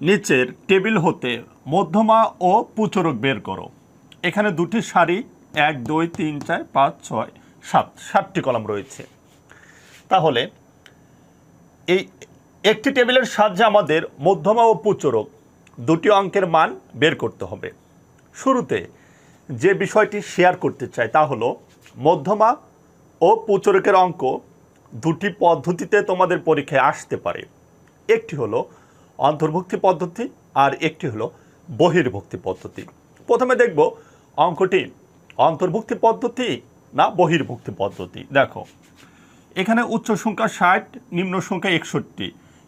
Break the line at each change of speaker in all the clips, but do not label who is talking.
নিচের টেবিল হতে মধ্যমা ও পুচরক বের করো। এখানে দুটি সারি, এক, দুই, তিন, চার, পাঁচ, ছয়, সাত, সাতটি কলাম রয়েছে। তাহলে এই একটি টেবিলের সাহায্যে আমাদের মধ্যমা ও পুচরক দুটি অঙ্কের মান বের করতে হবে। শুরুতে যে বিষয়টি শেয়ার করতে চাই তা হলো, মধ্যমা ও পুচরকের অঙ্ক দুটি পদ্ধতিতে তোমাদের পরীক্ষায় আসতে পারে। একটি হলো অন্তর্ভুক্তি পদ্ধতি আর একটি হলো বহির্ভুক্তি পদ্ধতি। প্রথমে দেখব অঙ্কটি অন্তর্ভুক্তি পদ্ধতি না বহির্ভুক্তি পদ্ধতি। দেখো, এখানে উচ্চ সংখ্যা ষাট, নিম্ন সংখ্যা একষট্টি।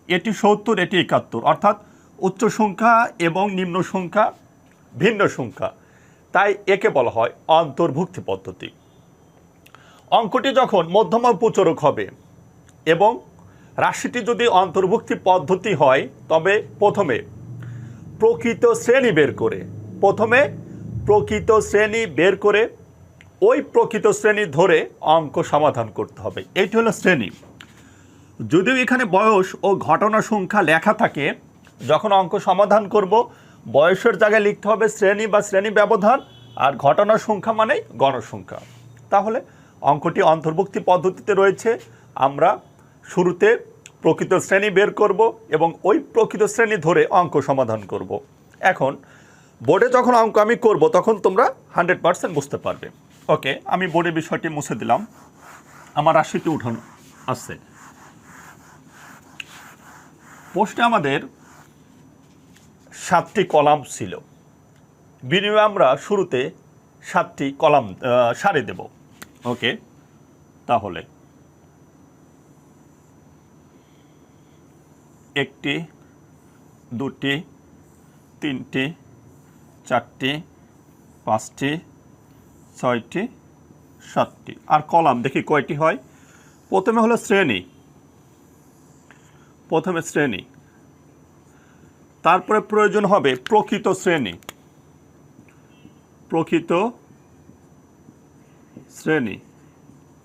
এটি সত্তর, এটি একাত্তর। অর্থাৎ উচ্চ সংখ্যা এবং নিম্ন সংখ্যা ভিন্ন সংখ্যা। তাই একে বলা হয় অন্তর্ভুক্তি পদ্ধতি। অঙ্কটি যখন মধ্যমা উপচরক হবে এবং রাশিটি যদি অন্তর্ভুক্তি পদ্ধতি হয়, তবে প্রথমে প্রকৃত শ্রেণি বের করে, প্রথমে প্রকৃত শ্রেণি বের করে ওই প্রকৃত শ্রেণি ধরে অঙ্ক সমাধান করতে হবে। এইটি হলো শ্রেণি। যদিও এখানে বয়স ও ঘটনা সংখ্যা লেখা থাকে, যখন অঙ্ক সমাধান করব, বয়সের জায়গায় লিখতে হবে শ্রেণি বা শ্রেণি ব্যবধান আর ঘটনা সংখ্যা মানেই গণসংখ্যা। তাহলে অঙ্কটি অন্তর্ভুক্তি পদ্ধতিতে রয়েছে। আমরা শুরুতে প্রকৃত শ্রেণি বের করব এবং ওই প্রকৃত শ্রেণি ধরে অঙ্ক সমাধান করব। এখন, বোর্ডে যখন অঙ্ক আমি করব, তখন তোমরা হান্ড্রেড পার্সেন্ট বুঝতে পারবে। ওকে, আমি বোর্ডে বিষয়টি মুছে দিলাম। আমার রাশিটি উঠানো আসছে পোস্টে আমাদের সাতটি কলাম ছিল। বিনিময়ে আমরা শুরুতে সাতটি কলাম সারে দেব। ওকে, তাহলে একটি, দুটি, তিনটি, চারটি, পাঁচটি, ছয়টি, সাতটি। আর কলাম দেখি কয়টি হয়? প্রথমে হলো শ্রেণি। প্রথমে শ্রেণি। তারপরে প্রয়োজন হবে প্রকৃত শ্রেণি। প্রকৃত শ্রেণি।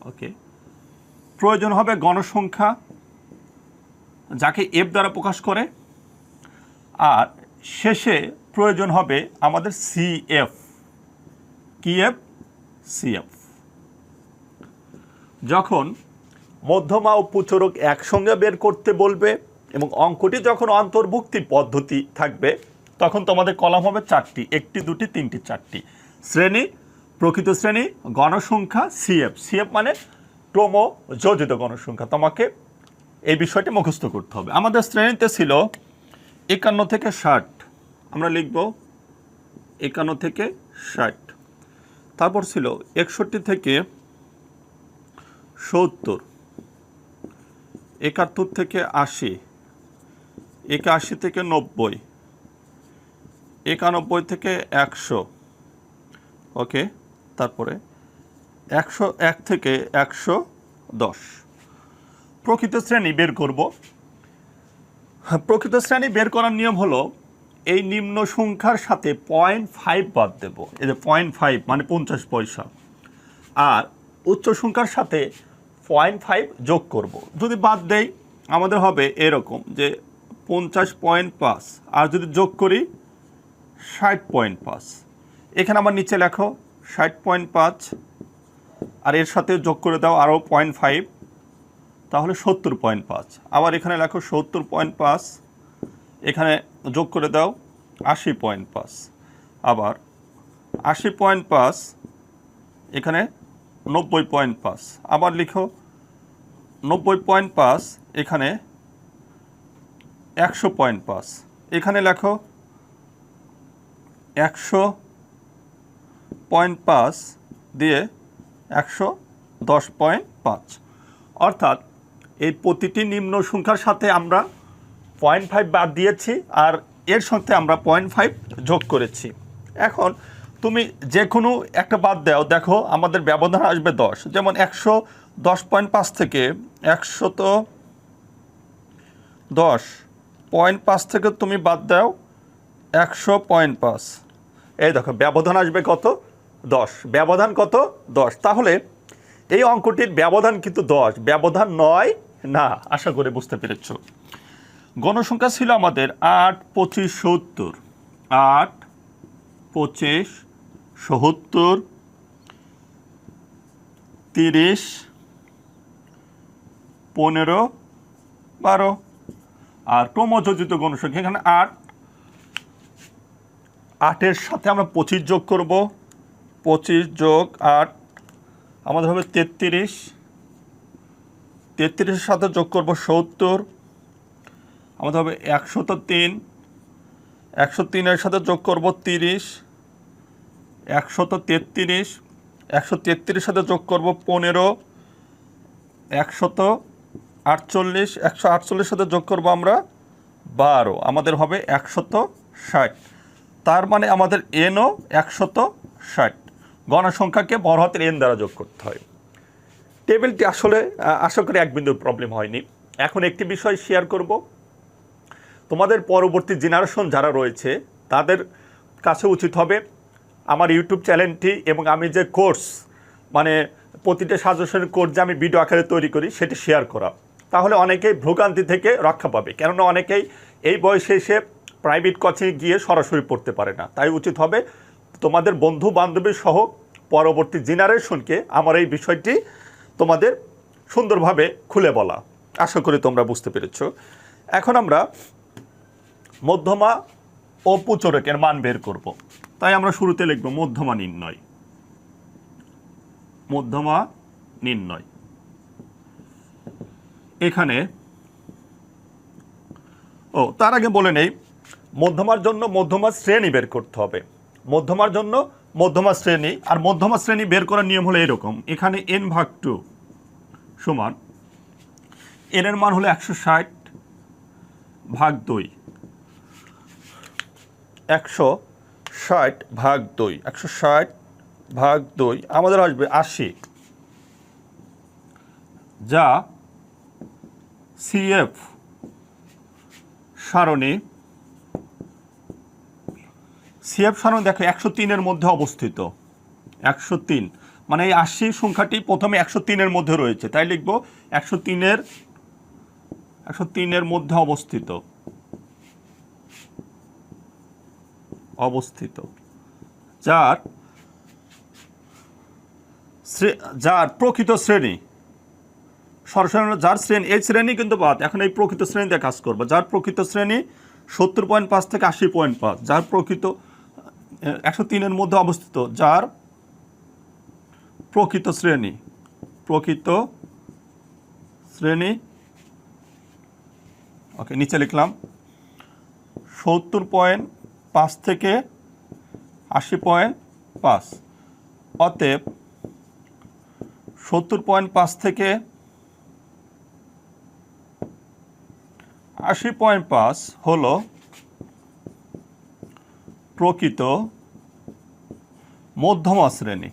ওকে। প্রয়োজন হবে গণসংখ্যা। যাকে এফ দ্বারা প্রকাশ করে, আর শেষে প্রয়োজন হবে আমাদের সিএফ কি এফ সিএফ যখন মধ্যমা ও পুচরক একসঙ্গে বের করতে বলবে এবং অঙ্কটি যখন অন্তর্ভুক্তি পদ্ধতি থাকবে, তখন তোমাদের কলাম হবে চারটি, একটি, দুটি, তিনটি, চারটি। শ্রেণি, প্রকৃত শ্রেণি, গণসংখ্যা সিএফ সিএফ মানে ক্রম যোজিত গণসংখ্যা। তোমাকে এই বিষয়টি মুখস্থ করতে হবে। আমাদের শ্রেণীতে ছিল একান্ন থেকে ষাট। আমরা লিখব একান্ন থেকে ষাট। তারপর ছিল একষট্টি থেকে সত্তর। একাত্তর থেকে আশি। একাশি থেকে নব্বই। একানব্বই থেকে একশো। ওকে, তারপরে একশো এক থেকে একশো দশ। প্রকৃত শ্রেণি বের করব। প্রকৃত শ্রেণি বের করার নিয়ম হলো এই নিম্ন সংখ্যার সাথে পয়েন্ট ফাইভ বাদ দেব। এই যে পয়েন্ট ফাইভ মানে পঞ্চাশ পয়সা। আর উচ্চ সংখ্যার সাথে পয়েন্ট ফাইভ যোগ করব। যদি বাদ দেই, আমাদের হবে এরকম যে পঞ্চাশ পয়েন্ট পাঁচ। আর যদি যোগ করি, ষাট পয়েন্ট পাঁচ। এখানে আমার নিচে লেখো, ষাট পয়েন্ট পাঁচ। আর এর সাথে যোগ করে দাও আরও পয়েন্ট ফাইভ তাহলে সত্তর পয়েন্ট পাঁচ। আবার এখানে লেখো সত্তর পয়েন্ট পাঁচ, এখানে যোগ করে দাও আশি পয়েন্ট পাঁচ। আবার আশি পয়েন্ট পাঁচ, এখানে নব্বই পয়েন্ট পাঁচ। আবার লিখো নব্বই পয়েন্ট পাঁচ, এখানে একশো পয়েন্ট পাঁচ। এখানে লেখো একশো পয়েন্ট পাঁচ দিয়ে একশো দশ পয়েন্ট পাঁচ। অর্থাৎ এই প্রতিটি নিম্ন সংখ্যার সাথে আমরা পয়েন্ট ফাইভ বাদ দিয়েছি আর এর সাথে আমরা পয়েন্ট ফাইভ যোগ করেছি। এখন তুমি যে কোনো একটা বাদ দাও, দেখো আমাদের ব্যবধান আসবে দশ। যেমন একশো দশ পয়েন্ট পাঁচ থেকে একশো তো দশ পয়েন্ট পাঁচ থেকে তুমি বাদ দাও একশো পয়েন্ট পাঁচ। এই দেখো, ব্যবধান আসবে কত? দশ। ব্যবধান কত? দশ। তাহলে এই অঙ্কটির ব্যবধান কিন্তু দশ। ব্যবধান নয় না, আশা করে বুঝতে পেরেছ। গণসংখ্যা ছিল আমাদের আট পঁচিশ সত্তর। আট পঁচিশ সত্তর, তিরিশ, পনেরো, বারো। আর ক্রমযোজিত গণসংখ্যা এখানে আট। আটের সাথে আমরা পঁচিশ যোগ করব। পঁচিশ যোগ আট, আমাদের হবে তেত্রিশ। তেত্রিশের সাথে যোগ করব সত্তর। আমাদের হবে একশত তিন। একশো তিনের সাথে যোগ করব তিরিশ। একশত তেত্রিশ। একশো তেত্রিশের সাথে যোগ করব পনেরো। একশত আটচল্লিশ। একশো আটচল্লিশ সাথে যোগ করব আমরা বারো। আমাদের হবে একশত ষাট। তার মানে আমাদের এনও একশত ষাট। গণসংখ্যাকে বড় হাতের এন দ্বারা যোগ করতে হয়। টেবিলটি আসলে আশা করি এক বিন্দুর প্রবলেম হয়নি। এখন একটি বিষয় শেয়ার করব। তোমাদের পরবর্তী জেনারেশন যারা রয়েছে, তাদের কাছে উচিত হবে আমার ইউটিউব চ্যানেলটি এবং আমি যে কোর্স মানে প্রতিটা সাজেশনের কোর্স যে আমি ভিডিও আকারে তৈরি করি, সেটি শেয়ার করা। তাহলে অনেকেই ভ্রোগান্তি থেকে রক্ষা পাবে, কেননা অনেকেই এই বয়সে এসে প্রাইভেট কোচিংয়ে গিয়ে সরাসরি পড়তে পারে না। তাই উচিত হবে তোমাদের বন্ধু বান্ধবী সহ পরবর্তী জেনারেশনকে আমার এই বিষয়টি তোমাদের সুন্দরভাবে খুলে বলা। আশা করি তোমরা বুঝতে পেরেছ। এখন আমরা মধ্যমা ও পুচরকের মান বের করব। তাই আমরা শুরুতে লিখব মধ্যমা নির্ণয়। মধ্যমা নির্ণয়। এখানে ও, তার আগে বলে নেই, মধ্যমার জন্য মধ্যমা শ্রেণি বের করতে হবে। মধ্যমার জন্য মধ্যমা শ্রেণি, আর মধ্যমা শ্রেণি বের করার নিয়ম হলো এরকম। এখানে এন ভাগ টু সমান এন এর মান হলো একশো ষাট ভাগ দুই। একশো ষাট ভাগ দুই, একশো ষাট ভাগ দুই আমাদের আসবে আশি। যা সিএফ সারণী সিএফ সারণী দেখো একশো তিনের মধ্যে অবস্থিত। একশো তিন। মানে এই আশি সংখ্যাটি প্রথমে একশো তিনের মধ্যে রয়েছে। তাই লিখব একশো তিনের একশো তিনের মধ্যে অবস্থিত। অবস্থিত। যার যার প্রকৃত শ্রেণি, সরাসরি যার শ্রেণি, এই শ্রেণি কিন্তু বাদ, এখন এই প্রকৃত শ্রেণীতে কাজ করব। যার প্রকৃত শ্রেণি সত্তর পয়েন্ট পাঁচ থেকে আশি পয়েন্ট পাঁচ, যার প্রকৃত, একশো তিনের মধ্যে অবস্থিত, যার প্রকৃত শ্রেণি। প্রকৃত শ্রেণি। ওকে, নিচে লিখলাম। সত্তর পয়েন্ট পাঁচ থেকে আশি পয়েন্ট পাঁচ। অতএব সত্তর পয়েন্ট পাঁচ থেকে আশি পয়েন্ট পাঁচ হলো প্রকৃত মধ্যমা শ্রেণি।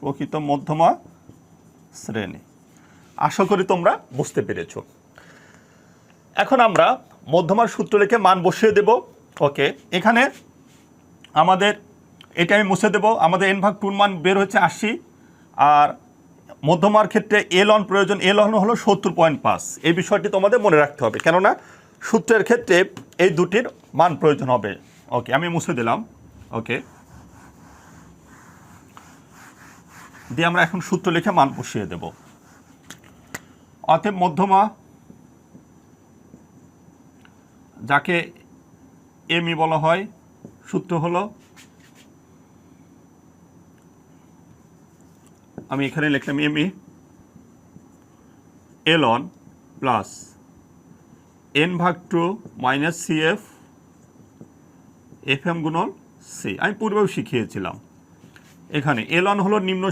প্রকৃত মধ্যমা শ্রেণি। আশা করি তোমরা বুঝতে পেরেছ। এখন আমরা মধ্যমার সূত্র লিখে মান বসিয়ে দেব। ওকে, এখানে আমাদের এটা আমি মুছে দেব। আমাদের এন ভাগ টুর মান বের হচ্ছে আশি। আর মধ্যমার ক্ষেত্রে এল অন প্রয়োজন এল অন হলো সত্তর পয়েন্ট পাঁচ। এই বিষয়টি তোমাদের মনে রাখতে হবে। কেননা সূত্রের ক্ষেত্রে এই দুটির মান প্রয়োজন হবে। ওকে, আমি মুছে দিলাম। ওকে দিয়ে আমরা এখন সূত্র লিখে মান বসিয়ে দেব। অতএব মধ্যমা যাকে এমই বলা হয়, সূত্র হলো, আমি এখানে লিখলাম M E L on plus N ভাগ two minus C F F M গুণন সি আমি পূর্বেও শিখিয়েছিলাম। এখানে। এল অন হলো নিম্ন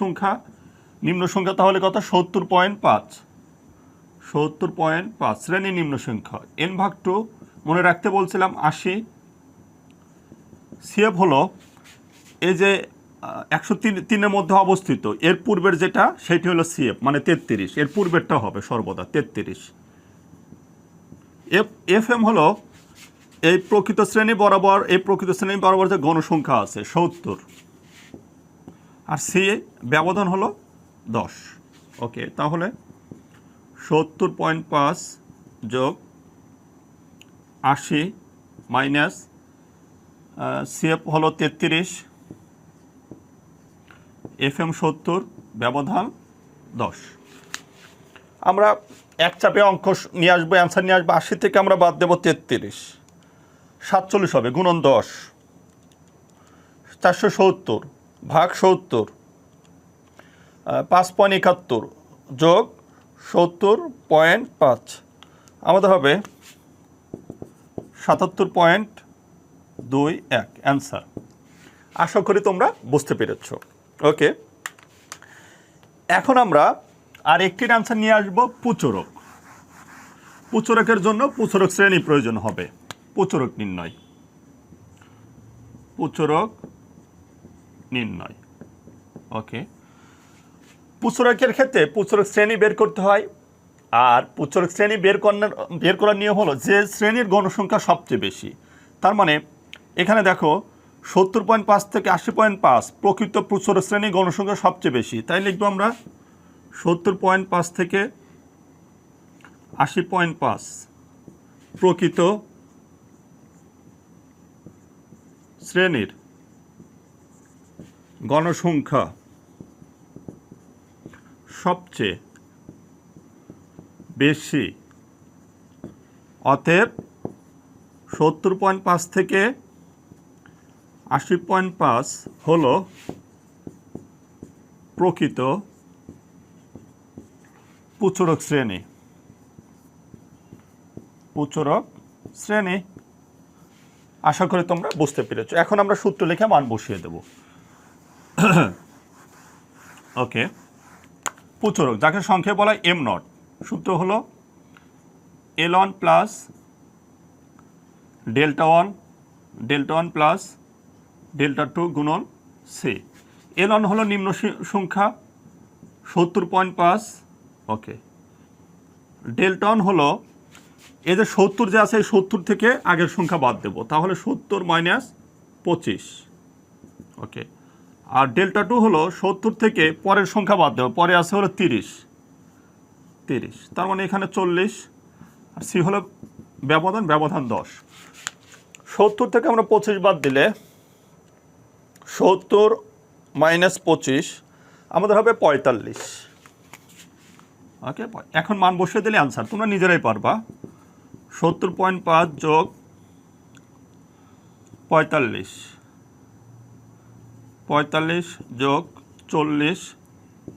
সংখ্যা। নিম্ন সংখ্যা তাহলে কত? সত্তর পয়েন্ট পাঁচ। সত্তর পয়েন্ট পাঁচ, শ্রেণি নিম্ন সংখ্যা। এন ভাগ টু, মনে রাখতে বলছিলাম আশি। সিএফ হলো এই যে একশো তিন, তিনের মধ্যে অবস্থিত। এর পূর্বের যেটা, সেটি হলো সিএফ মানে তেত্রিশ। এর পূর্বেরটা হবে সর্বদা, তেত্রিশ। এফ এফ এম হলো এই প্রকৃত শ্রেণি বরাবর, এই প্রকৃত শ্রেণি বরাবর যে গণসংখ্যা আছে, সত্তর। আর সি ব্যবধান হলো দশ। ওকে, তাহলে সত্তর পয়েন্ট পাঁচ যোগ আশি মাইনাস সিএফ হলো তেত্রিশ, এফ এম সত্তর ব্যবধান দশ। আমরা এক চাপে অঙ্ক নিয়ে আসব, অ্যান্সার নিয়ে আসব, আশি থেকে আমরা বাদ দেবো তেত্রিশ। সাতচল্লিশ হবে, গুণন দশ, চারশো সত্তর। ভাগ সত্তর পাঁচ পয়েন্ট একাত্তর যোগ সত্তর পয়েন্ট পাঁচ। আমাদের হবে সাতাত্তর পয়েন্ট দুই এক। অ্যান্সার আশা করি তোমরা বুঝতে পেরেছ। ওকে এখন আমরা আর একটির অ্যান্সার নিয়ে আসব পুচরক। পুচরকের জন্য পুচরক শ্রেণি প্রয়োজন হবে। পুচরক নির্ণয়। পুচরক নির্ণয়। ওকে পুচরকের ক্ষেত্রে পুচরক শ্রেণি বের করতে হয়। আর পুচরক শ্রেণি বের করার বের করার নিয়ম হলো যে শ্রেণির গণসংখ্যা সবচেয়ে বেশি। তার মানে এখানে দেখো, সত্তর পয়েন্ট পাঁচ থেকে আশি পয়েন্ট পাঁচ প্রকৃত পুচরক শ্রেণি গণসংখ্যা সবচেয়ে বেশি। তাই লিখব আমরা সত্তর পয়েন্ট পাঁচ থেকে আশি পয়েন্ট পাঁচ প্রকৃত শ্রেণির গণসংখ্যা সবচেয়ে বেশি অতএব সত্তর পয়েন্ট পাঁচ থেকে আশি পয়েন্ট পাঁচ হল প্রকৃত পুচরক শ্রেণি। পুচরক শ্রেণি। আশা করি তোমরা বুঝতে পেরেছ। এখন আমরা সূত্র লিখে মান বসিয়ে দেব। ওকে পুচরক যাকে সংখ্যায় বলা এম নট সূত্র হলো L one plus delta one delta one plus delta two গুণন সি এল ওয়ান হলো নিম্ন সংখ্যা, সত্তর পয়েন্ট পাঁচ। ওকে ডেল্টা ওয়ান হলো এই যে সত্তর যে আছে সত্তর থেকে আগের সংখ্যা বাদ দেবো। তাহলে সত্তর মাইনাস পঁচিশ। ওকে আর ডেল্টা টু হলো সত্তর থেকে পরের সংখ্যা বাদ দেওয়া পরে আছে হলো তিরিশ। তিরিশ। তার মানে এখানে চল্লিশ। আর সি হলো ব্যবধান ব্যবধান দশ। সত্তর থেকে আমরা পঁচিশ বাদ দিলে সত্তর মাইনাস পঁচিশ, আমাদের হবে পঁয়তাল্লিশ। ওকে, এখন মান বসিয়ে দিলে আনসার তোমরা নিজেরাই পারবা। সত্তর পয়েন্ট পাঁচ যোগ পঁয়তাল্লিশ। পঁয়তাল্লিশ যোগ চল্লিশ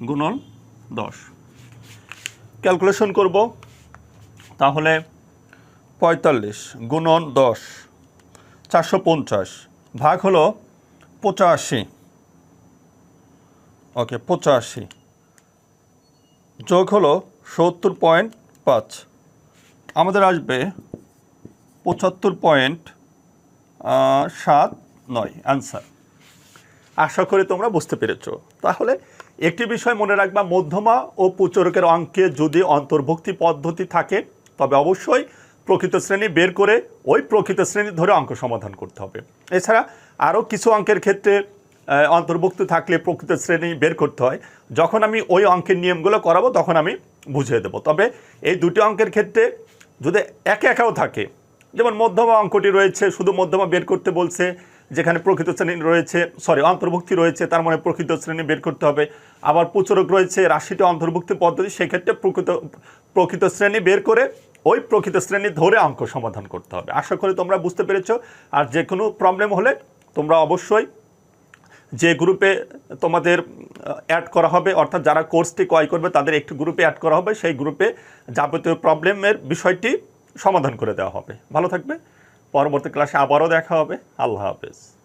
গুণন দশ। ক্যালকুলেশন করব। তাহলে পঁয়তাল্লিশ গুণন দশ, চারশো পঞ্চাশ ভাগ হলো পঁচাশি। ওকে, পঁচাশি। যোগ হলো সত্তর পয়েন্ট পাঁচ। আমাদের আসবে পঁচাত্তর পয়েন্ট সাত নয়, অ্যান্সার। আশা করি তোমরা বুঝতে পেরেছ। তাহলে একটি বিষয় মনে রাখবা, মধ্যমা ও পুচরকের অঙ্কে যদি অন্তর্ভুক্তি পদ্ধতি থাকে, তবে অবশ্যই প্রকৃত শ্রেণি বের করে ওই প্রকৃত শ্রেণি ধরে অঙ্ক সমাধান করতে হবে। এছাড়া আরও কিছু অঙ্কের ক্ষেত্রে অন্তর্ভুক্ত থাকলে প্রকৃত শ্রেণি বের করতে হয়। যখন আমি ওই অঙ্কের নিয়মগুলো করাবো, তখন আমি বুঝিয়ে দেবো। তবে এই দুটি অঙ্কের ক্ষেত্রে যদি একে একাও থাকে, যেমন মধ্যমা অঙ্কটি রয়েছে, শুধু মধ্যমা বের করতে বলছে যেখানে প্রকৃত শ্রেণি রয়েছে সরি অন্তর্ভুক্তি রয়েছে, তার মানে প্রকৃত শ্রেণি বের করতে হবে। আবার প্রচুরক রয়েছে, রাশিটি অন্তর্ভুক্তি পদ্ধতি, সেক্ষেত্রে প্রকৃত প্রকৃত শ্রেণি বের করে ওই প্রকৃত শ্রেণি ধরে অঙ্ক সমাধান করতে হবে। আশা করি তোমরা বুঝতে পেরেছ। আর যে কোনো প্রবলেম হলে তোমরা অবশ্যই যে গ্রুপে তোমাদের অ্যাড করা হবে, অর্থাৎ যারা কোর্সটি ক্রয় করবে, তাদের একটি গ্রুপে অ্যাড করা হবে। সেই গ্রুপে যাবতীয় প্রবলেমের বিষয়টি সমাধান করে দেওয়া হবে। ভালো থাকবে। পরবর্তী ক্লাসে আবারও দেখা হবে। আল্লাহ হাফেজ।